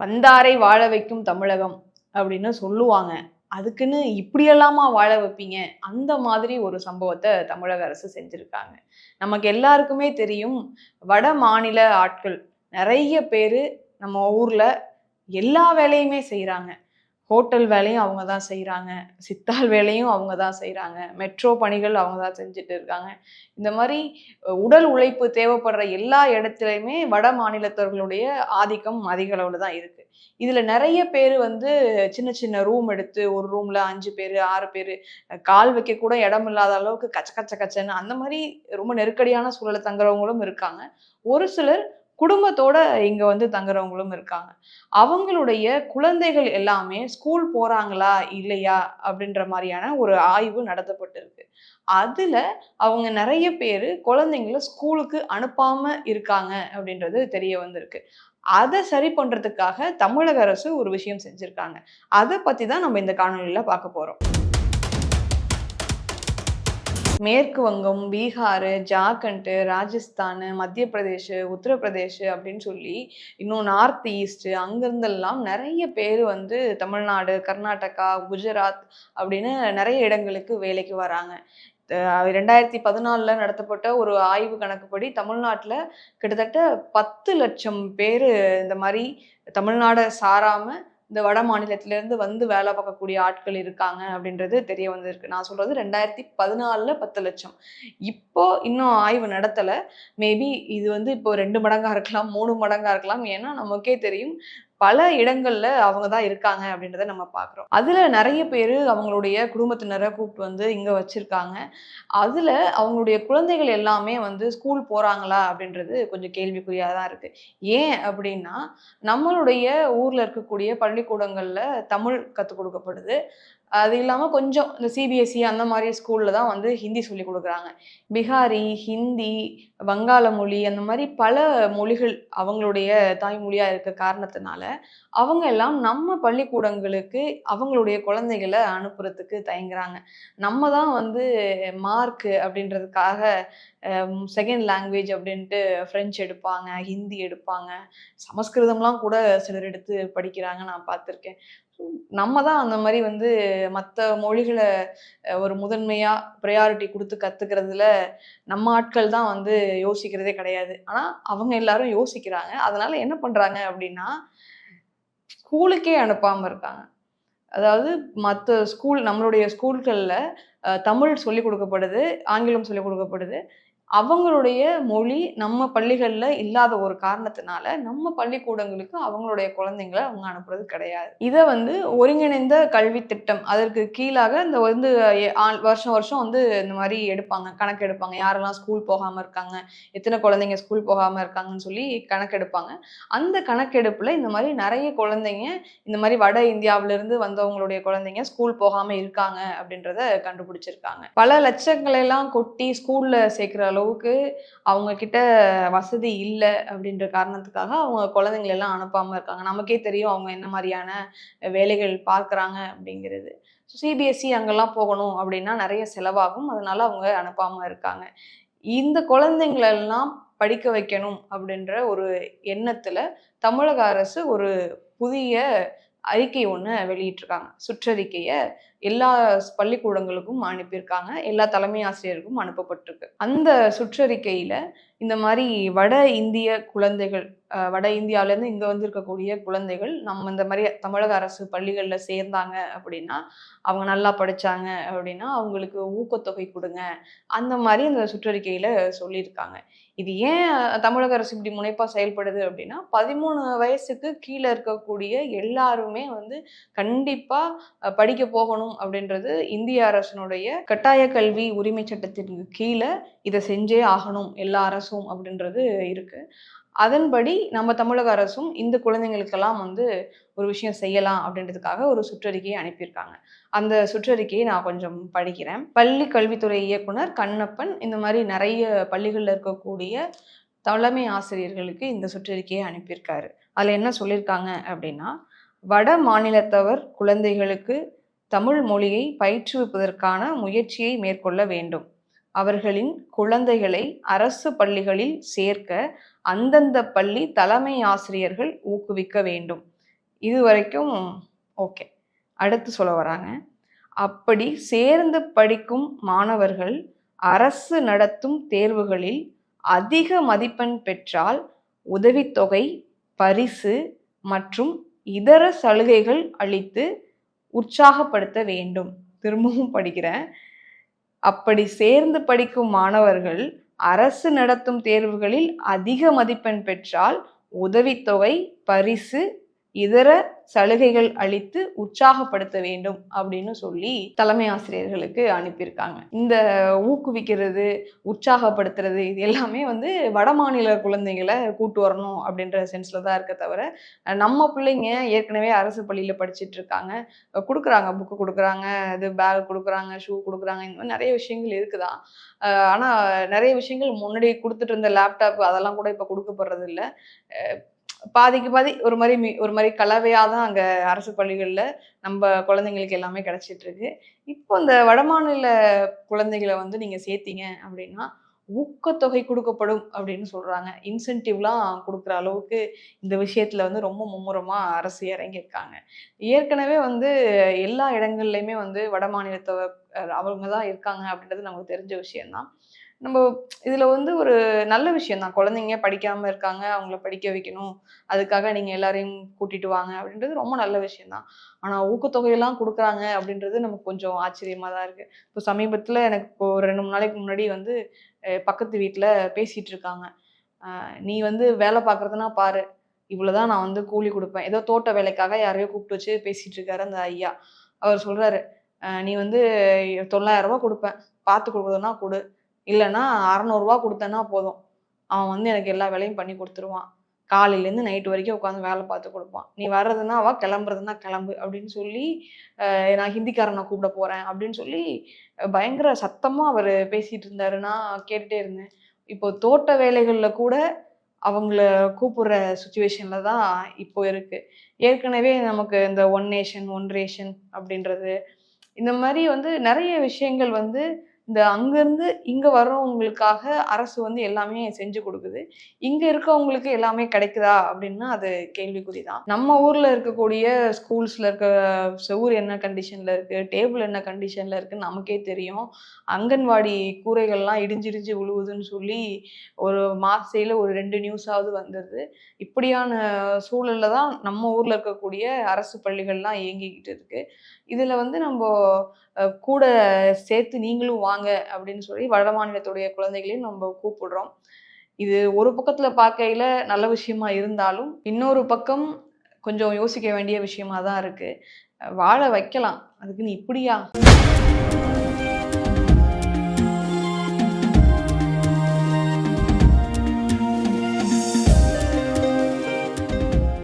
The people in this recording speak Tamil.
வந்தாரை வாழ வைக்கும் தமிழகம் அப்படின்னு சொல்லுவாங்க. அதுக்குன்னு இப்படியெல்லாமா வாழ வைப்பீங்க? அந்த மாதிரி ஒரு சம்பவத்தை தமிழக அரசு செஞ்சுருக்காங்க. நமக்கு எல்லாருக்குமே தெரியும் வட மாநில ஆட்கள் நிறைய பேர் நம்ம ஊரில் எல்லா வேலையுமே செய்கிறாங்க ஹோட்டல் வேலையும் அவங்க தான் செய்கிறாங்க சித்தாள் வேலையும் அவங்க தான் செய்கிறாங்க மெட்ரோ பணிகள் அவங்க தான் செஞ்சுட்டு இருக்காங்க. இந்த மாதிரி உடல் உழைப்பு தேவைப்படுற எல்லா இடத்துலையுமே வட மாநிலத்தவர்களுடைய ஆதிக்கம் அதிக அளவில் தான் இருக்குது இதில் நிறைய பேர் வந்து சின்ன சின்ன ரூம் எடுத்து ஒரு ரூமில் அஞ்சு பேர் ஆறு பேர் கால் வைக்க கூட இடம் இல்லாத அளவுக்கு கச்ச கச்ச கச்சன்னு அந்த மாதிரி ரொம்ப நெருக்கடியான சூழலை தங்குறவங்களும் இருக்காங்க. ஒரு சிலர் குடும்பத்தோட இங்க வந்து தங்குறவங்களும் இருக்காங்க. அவங்களுடைய குழந்தைகள் எல்லாமே ஸ்கூல் போறாங்களா இல்லையா அப்படின்ற மாதிரியான ஒரு ஆய்வு நடத்தப்பட்டிருக்கு. அதுல அவங்க நிறைய பேர் குழந்தைங்கள ஸ்கூலுக்கு அனுப்பாம இருக்காங்க அப்படின்றது தெரிய வந்திருக்கு. அதை சரி பண்றதுக்காக தமிழக அரசு ஒரு விஷயம் செஞ்சிருக்காங்க. அதை பத்தி தான் நம்ம இந்த காணொலியில பார்க்க போறோம். மேற்கு வங்கம் பீகார் ஜார்க்கண்ட் ராஜஸ்தான் மத்திய பிரதேஷ் உத்தரப்பிரதேஷ் அப்படின்னு சொல்லி இன்னும் நார்த் ஈஸ்ட் அங்கிருந்தெல்லாம் நிறைய பேர் வந்து தமிழ்நாடு கர்நாடகா குஜராத் அப்படின்னு நிறைய இடங்களுக்கு வேலைக்கு வராங்க. ரெண்டாயிரத்தி பதினாலில் நடத்தப்பட்ட ஒரு ஆய்வு கணக்குப்படி தமிழ்நாட்டில் கிட்டத்தட்ட பத்து லட்சம் பேர் இந்த மாதிரி தமிழ்நாடை சாராமல் இந்த வட மாநிலத்தில இருந்து வந்து வேலை பார்க்கக்கூடிய ஆட்கள் இருக்காங்க அப்படின்றது தெரிய வந்திருக்கு. நான் சொல்றது ரெண்டாயிரத்தி பதினாலுல பத்து லட்சம். இப்போ இன்னும் ஆய்வு நடத்தலை. மேபி இது வந்து இப்போ ரெண்டு மடங்கா இருக்கலாம் மூணு மடங்கா இருக்கலாம். ஏன்னா நமக்கே தெரியும் பல இடங்கள்ல அவங்க தான் இருக்காங்க அப்படின்றத நம்ம பார்க்குறோம் அதுல நிறைய பேர் அவங்களுடைய குடும்பத்தினரை கூப்பிட்டு வந்து இங்க வச்சிருக்காங்க. அதுல அவங்களுடைய குழந்தைகள் எல்லாமே வந்து ஸ்கூல் போறாங்களா அப்படின்றது கொஞ்சம் கேள்விக்குறியா தான் இருக்கு. ஏன் அப்படின்னா நம்மளுடைய ஊர்ல இருக்கக்கூடிய பள்ளிக்கூடங்கள்ல தமிழ் கற்றுக் கொடுக்கப்படுது. அது இல்லாமல் கொஞ்சம் இந்த சிபிஎஸ்சி அந்த மாதிரி ஸ்கூலில் தான் வந்து ஹிந்தி சொல்லி கொடுக்குறாங்க. பிகாரி ஹிந்தி வங்காள மொழி அந்த மாதிரி பல மொழிகள் அவங்களுடைய தாய்மொழியாக இருக்க காரணத்தினால அவங்க எல்லாம் நம்ம பள்ளிக்கூடங்களுக்கு அவங்களுடைய குழந்தைகளை அனுப்புறதுக்கு தயங்குறாங்க. நம்ம தான் வந்து மார்க் அப்படின்றதுக்காக செகண்ட் லாங்குவேஜ் அப்படின்ட்டு ஃப்ரெஞ்சு எடுப்பாங்க ஹிந்தி எடுப்பாங்க. சமஸ்கிருதம்லாம் கூட சிலர் எடுத்து படிக்கிறாங்க நான் பார்த்துருக்கேன். நம்ம தான் அந்த மாதிரி வந்து மற்ற மொழிகளை ஒரு முதன்மையாக ப்ரையாரிட்டி கொடுத்து கற்றுக்கிறதுல நம்ம ஆட்கள் தான் வந்து யோசிக்கிறதே கிடையாது. ஆனால் அவங்க எல்லாரும் யோசிக்கிறாங்க. அதனால் என்ன பண்ணுறாங்க அப்படின்னா ஸ்கூலுக்கே அனுப்பாமல் இருக்காங்க. அதாவது மற்ற ஸ்கூல் நம்மளுடைய ஸ்கூல்களில் தமிழ் சொல்லிக் கொடுக்கப்படுது ஆங்கிலம் சொல்லிக் கொடுக்கப்படுது. அவங்களுடைய மொழி நம்ம பள்ளிகளில் இல்லாத ஒரு காரணத்தினால நம்ம பள்ளிக்கூடங்களுக்கு அவங்களுடைய குழந்தைங்களை அவங்க அனுப்புறது கிடையாது. இதை வந்து ஒருங்கிணைந்த கல்வி திட்டம். அதற்கு கீழாக இந்த வந்து வருஷம் வருஷம் வந்து இந்த மாதிரி எடுப்பாங்க. கணக்கு எடுப்பாங்க. யாரெல்லாம் ஸ்கூல் போகாமல் இருக்காங்க? எத்தனை குழந்தைங்க ஸ்கூல் போகாமல் இருக்காங்கன்னு சொல்லி கணக்கெடுப்பாங்க அந்த கணக்கெடுப்பில் இந்த மாதிரி நிறைய குழந்தைங்க இந்த மாதிரி வட இந்தியாவிலிருந்து வந்தவங்களுடைய குழந்தைங்க ஸ்கூல் போகாமல் இருக்காங்க அப்படின்றத கண்டுபிடிச்சிருக்காங்க. பல லட்சங்களை எல்லாம் கொட்டி ஸ்கூலில் சேர்க்கிற அளவுக்கு அவங்க கிட்ட வசதி இல்லை அப்படின்ற காரணத்துக்காக அவங்க குழந்தைங்களை எல்லாம் அனுப்பாம இருக்காங்க. நமக்கே தெரியும் அவங்க என்ன மாதிரியான வேலைகள் பார்க்குறாங்க அப்படிங்கிறது. சிபிஎஸ்சி அங்கெல்லாம் போகணும் அப்படின்னா நிறைய செலவாகும். அதனால அவங்க அனுப்பாம இருக்காங்க. இந்த குழந்தைங்களெல்லாம் படிக்க வைக்கணும் அப்படின்ற ஒரு எண்ணத்துல தமிழக அரசு ஒரு புதிய அறிக்கை ஒன்று வெளியிட்டிருக்காங்க. சுற்றறிக்கையை எல்லா பள்ளிக்கூடங்களுக்கும் அனுப்பியிருக்காங்க. எல்லா தலைமை ஆசிரியருக்கும் அனுப்பப்பட்டிருக்கு. அந்த சுற்றறிக்கையில் இந்த மாதிரி வட இந்திய குழந்தைகள் வட இந்தியாவிலேருந்து இங்கே வந்திருக்கக்கூடிய குழந்தைகள் நம்ம இந்த மாதிரி தமிழக அரசு பள்ளிகளில் சேர்ந்தாங்க அப்படின்னா அவங்க நல்லா படித்தாங்க அப்படின்னா அவங்களுக்கு ஊக்கத்தொகை கொடுங்க. அந்த மாதிரி அந்த சுற்றறிக்கையில் சொல்லியிருக்காங்க. இது ஏன் தமிழக அரசு இப்படி முனைப்பாக செயல்படுது அப்படின்னா பதிமூணு வயசுக்கு கீழே இருக்கக்கூடிய எல்லாருமே வந்து கண்டிப்பாக படிக்க போகணும் அப்படின்றது இந்திய அரசினுடைய கட்டாய கல்வி உரிமை சட்டத்திற்கு கீழே இதை செஞ்சே ஆகணும். எல்லா அரசும் அப்படின்றது இருக்குது அதன்படி நம்ம தமிழக அரசும் இந்த குழந்தைங்களுக்கெல்லாம் வந்து ஒரு விஷயம் செய்யலாம் அப்படின்றதுக்காக ஒரு சுற்றறிக்கையை அனுப்பியிருக்காங்க. அந்த சுற்றறிக்கையை நான் கொஞ்சம் படிக்கிறேன். பள்ளி கல்வித்துறை இயக்குனர் கண்ணப்பன் இந்த மாதிரி நிறைய பள்ளிகளில் இருக்கக்கூடிய தலைமை ஆசிரியர்களுக்கு இந்த சுற்றறிக்கையை அனுப்பியிருக்காரு. அதில் என்ன சொல்லியிருக்காங்க அப்படின்னா வட மாநிலத்தவர் குழந்தைகளுக்கு தமிழ் மொழியை பயிற்றுவிப்பதற்கான முயற்சியை மேற்கொள்ள வேண்டும். அவர்களின் குழந்தைகளை அரசு பள்ளிகளில் சேர்க்க அந்தந்த பள்ளி தலைமை ஆசிரியர்கள் ஊக்குவிக்க வேண்டும். இது வரைக்கும் ஓகே. அடுத்து சொல்ல வராங்க. அப்படி சேர்ந்து படிக்கும் மாணவர்கள் அரசு நடத்தும் தேர்வுகளில் அதிக மதிப்பெண் பெற்றால் உதவித்தொகை பரிசு மற்றும் இதர சலுகைகள் அளித்து உற்சாகப்படுத்த வேண்டும். திரும்பவும் படிக்கிறேன். அப்படி சேர்ந்து படிக்கும் மாணவர்கள் அரசு நடத்தும் தேர்வுகளில் அதிக மதிப்பெண் பெற்றால் உதவித்தொகை பரிசு இதர சலுகைகள் அளித்து உற்சாகப்படுத்த வேண்டும் அப்படின்னு சொல்லி தலைமை ஆசிரியர்களுக்கு அனுப்பியிருக்காங்க. இந்த ஊக்குவிக்கிறது உற்சாகப்படுத்துறது இது எல்லாமே வந்து வடமாநில குழந்தைகளை கூட்டு வரணும் அப்படின்ற சென்ஸ்ல தான் இருக்க தவிர நம்ம பிள்ளைங்க ஏற்கனவே அரசு பள்ளியில் படிச்சுட்டு இருக்காங்க. கொடுக்குறாங்க புக்கு கொடுக்குறாங்க இது பேக் கொடுக்குறாங்க ஷூ கொடுக்குறாங்க இந்த மாதிரி நிறைய விஷயங்கள் இருக்குதான் ஆனால் நிறைய விஷயங்கள் முன்னாடி கொடுத்துட்டு இருந்த லேப்டாப் அதெல்லாம் கூட இப்போ கொடுக்கப்படுறது இல்லை பாதிக்கு பாதி ஒரு மாதிரி மி ஒரு மாதிரி கலவையாக தான் அங்கே அரசு பள்ளிகளில் நம்ம குழந்தைங்களுக்கு எல்லாமே கிடச்சிட்ருக்கு. இப்போ இந்த வடமாநில குழந்தைகளை வந்து நீங்கள் சேர்த்தீங்க அப்படின்னா ஊக்கத்தொகை கொடுக்கப்படும் அப்படின்னு சொல்கிறாங்க இன்சென்டிவ்லாம் கொடுக்குற அளவுக்கு இந்த விஷயத்தில் வந்து ரொம்ப மும்முரமாக அரசு இறங்கியிருக்காங்க. ஏற்கனவே வந்து எல்லா இடங்கள்லையுமே வந்து வட மாநிலத்தை அவங்க தான் இருக்காங்க அப்படின்றது நமக்கு தெரிஞ்ச விஷயம்தான். நம்ம இதில் வந்து ஒரு நல்ல விஷயம் தான். குழந்தைங்க படிக்காமல் இருக்காங்க அவங்கள படிக்க வைக்கணும். அதுக்காக நீங்கள் எல்லாரையும் கூட்டிட்டு வாங்க அப்படின்றது ரொம்ப நல்ல விஷயம் தான். ஆனால் ஊக்கத்தொகையெல்லாம் கொடுக்குறாங்க அப்படின்றது நமக்கு கொஞ்சம் ஆச்சரியமாக தான் இருக்குது இப்போ சமீபத்தில் எனக்கு இப்போ ஒரு ரெண்டு மூணு நாளைக்கு முன்னாடி வந்து பக்கத்து வீட்டில் பேசிகிட்டு இருக்காங்க. நீ வந்து வேலை பார்க்குறதுனா பாரு. இவ்வளோதான் நான் வந்து கூலி கொடுப்பேன். ஏதோ தோட்ட வேலைக்காக யாரையோ கூப்பிட்டு வச்சு பேசிகிட்டு இருக்காரு அந்த ஐயா. அவர் சொல்கிறாரு நீ வந்து தொள்ளாயிரரூபா கொடுப்பேன். பார்த்து கொடுக்குறதுனா கொடு. இல்லைன்னா அறநூறுவா கொடுத்தேன்னா போதும். அவன் வந்து எனக்கு எல்லா வேலையும் பண்ணி கொடுத்துருவான். காலையிலேருந்து நைட்டு வரைக்கும் உட்காந்து வேலை பார்த்து கொடுப்பான். நீ வர்றதுன்னா வா கிளம்புறதுன்னா கிளம்பு அப்படின்னு சொல்லி நான் ஹிந்திக்காரனை கூப்பிட போகிறேன் அப்படின்னு சொல்லி பயங்கர சத்தமாக அவர் பேசிகிட்டு இருந்தாரு. நான் கேட்டுகிட்டே இருந்தேன். இப்போ தோட்ட வேலைகளில் கூட அவங்கள கூப்பிடுற சுச்சுவேஷனில் தான் இப்போ இருக்குது ஏற்கனவே நமக்கு இந்த ஒன் நேஷன் ஒன் ரேஷன் அப்படின்றது. இந்த மாதிரி வந்து நிறைய விஷயங்கள் வந்து இந்த அங்கேருந்து இங்கே வர்றவங்களுக்காக அரசு வந்து எல்லாமே செஞ்சு கொடுக்குது. இங்கே இருக்கவங்களுக்கு எல்லாமே கிடைக்குதா அப்படின்னா அது கேள்விக்குறி தான் நம்ம ஊரில் இருக்கக்கூடிய ஸ்கூல்ஸில் இருக்க செவுர் என்ன கண்டிஷனில் இருக்குது டேபிள் என்ன கண்டிஷனில் இருக்குன்னு நமக்கே தெரியும். அங்கன்வாடி கூரைகள்லாம் இடிஞ்சிடிஞ்சு விழுவுதுன்னு சொல்லி ஒரு மாசையில் ஒரு ரெண்டு நியூஸாவது வந்துடுது இப்படியான சூழலில் தான் நம்ம ஊரில் இருக்கக்கூடிய அரசு பள்ளிகள்லாம் இயங்கிக்கிட்டு இருக்குது இதில் வந்து நம்ம கூட சேர்த்து நீங்களும் வாங்க அப்படின்னு சொல்லி வட மாநிலத்துடைய குழந்தைகளையும் நம்ம கூப்பிடுறோம். இது ஒரு பக்கத்தில் பார்க்கையில் நல்ல விஷயமா இருந்தாலும் இன்னொரு பக்கம் கொஞ்சம் யோசிக்க வேண்டிய விஷயமா தான் இருக்குது வாழ வைக்கலாம். அதுக்கு நீ இப்படியா?